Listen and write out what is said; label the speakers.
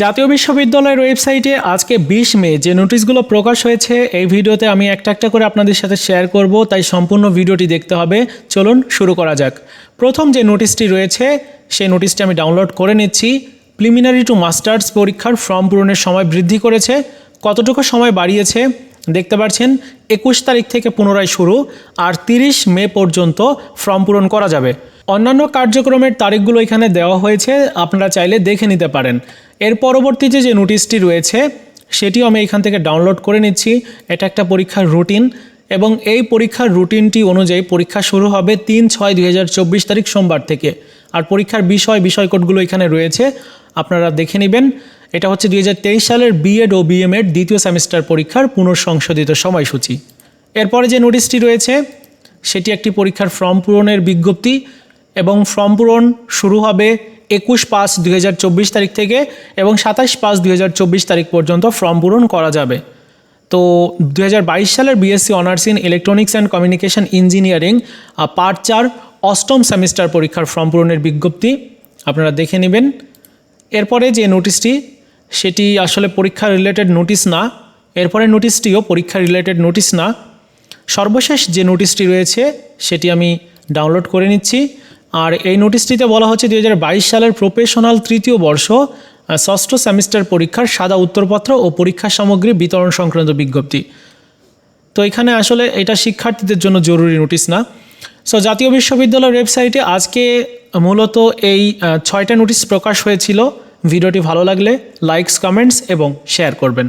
Speaker 1: জাতীয় বিশ্ববিদ্যালয়ের ওয়েবসাইটে আজকে বিশ মে যে নোটিশগুলো প্রকাশ হয়েছে, এই ভিডিওতে আমি একটা একটা করে আপনাদের সাথে শেয়ার করব, তাই সম্পূর্ণ ভিডিওটি দেখতে হবে। চলুন শুরু করা যাক। প্রথম যে নোটিশটি রয়েছে, সেই নোটিশটি আমি ডাউনলোড করে নিচ্ছি। প্রিলিমিনারি টু মাস্টার্স পরীক্ষার ফর্ম পূরণের সময় বৃদ্ধি করেছে, কতটুকু সময় বাড়িয়েছে দেখতে পাচ্ছেন, একুশ তারিখ থেকে পুনরায় শুরু, আর তিরিশ মে পর্যন্ত ফর্ম পূরণ করা যাবে। অন্যান্য কার্যক্রমের তারিখগুলো এখানে দেওয়া হয়েছে, আপনারা চাইলে দেখে নিতে পারেন। এর পরবর্তীতে যে নোটিশটি রয়েছে, সেটিও আমি এখান থেকে ডাউনলোড করে নিচ্ছি। এটা একটা পরীক্ষার রুটিন এবং এই পরীক্ষার রুটিনটি অনুযায়ী পরীক্ষা শুরু হবে তিন ছয় দুই তারিখ সোমবার থেকে। আর পরীক্ষার বিষয় বিষয়কোডগুলো এখানে রয়েছে। আপনারা দেখে নেবেন। এটা হচ্ছে দুই হাজার তেইশ সালের বিএড ও বিএম এর দ্বিতীয় সেমিস্টার পরীক্ষার পুনঃসংশোধিত সময়সূচি। এরপরে যে নোটিশটি রয়েছে, সেটি একটি পরীক্ষার ফর্ম পূরণের বিজ্ঞপ্তি এবং ফর্ম পূরণ শুরু হবে একুশ পাঁচ দুই তারিখ থেকে এবং সাতাশ পাঁচ দুই তারিখ পর্যন্ত ফর্ম পূরণ করা যাবে। তো দু হাজার বাইশ সালের BSc honours in electronics and communication engineering part চার, অষ্টম সেমিস্টার পরীক্ষার ফর্ম পূরণের বিজ্ঞপ্তি আপনারা দেখে নেবেন। এরপরে যে নোটিশটি, সেটি আসলে পরীক্ষা রিলেটেড নোটিশ না, এরপরে নোটিশটিও পরীক্ষা রিলেটেড নোটিশ না। সর্বশেষ যে নোটিশটি রয়েছে, সেটি আমি ডাউনলোড করে নিচ্ছি। আর এই নোটিশটিতে বলা হচ্ছে দু হাজার বাইশ সালের প্রফেশনাল তৃতীয় বর্ষ ষষ্ঠ সেমিস্টার পরীক্ষার সাদা উত্তরপত্র ও পরীক্ষা সামগ্রী বিতরণ সংক্রান্ত বিজ্ঞপ্তি। তো এখানে আসলে এটা শিক্ষার্থীদের জন্য জরুরি নোটিশ না। সো জাতীয় বিশ্ববিদ্যালয়ের ওয়েবসাইটে আজকে মূলত এই ছয়টা নোটিশ প্রকাশ হয়েছিল। ভিডিওটি ভালো লাগলে লাইকস কমেন্টস এবং শেয়ার করবেন।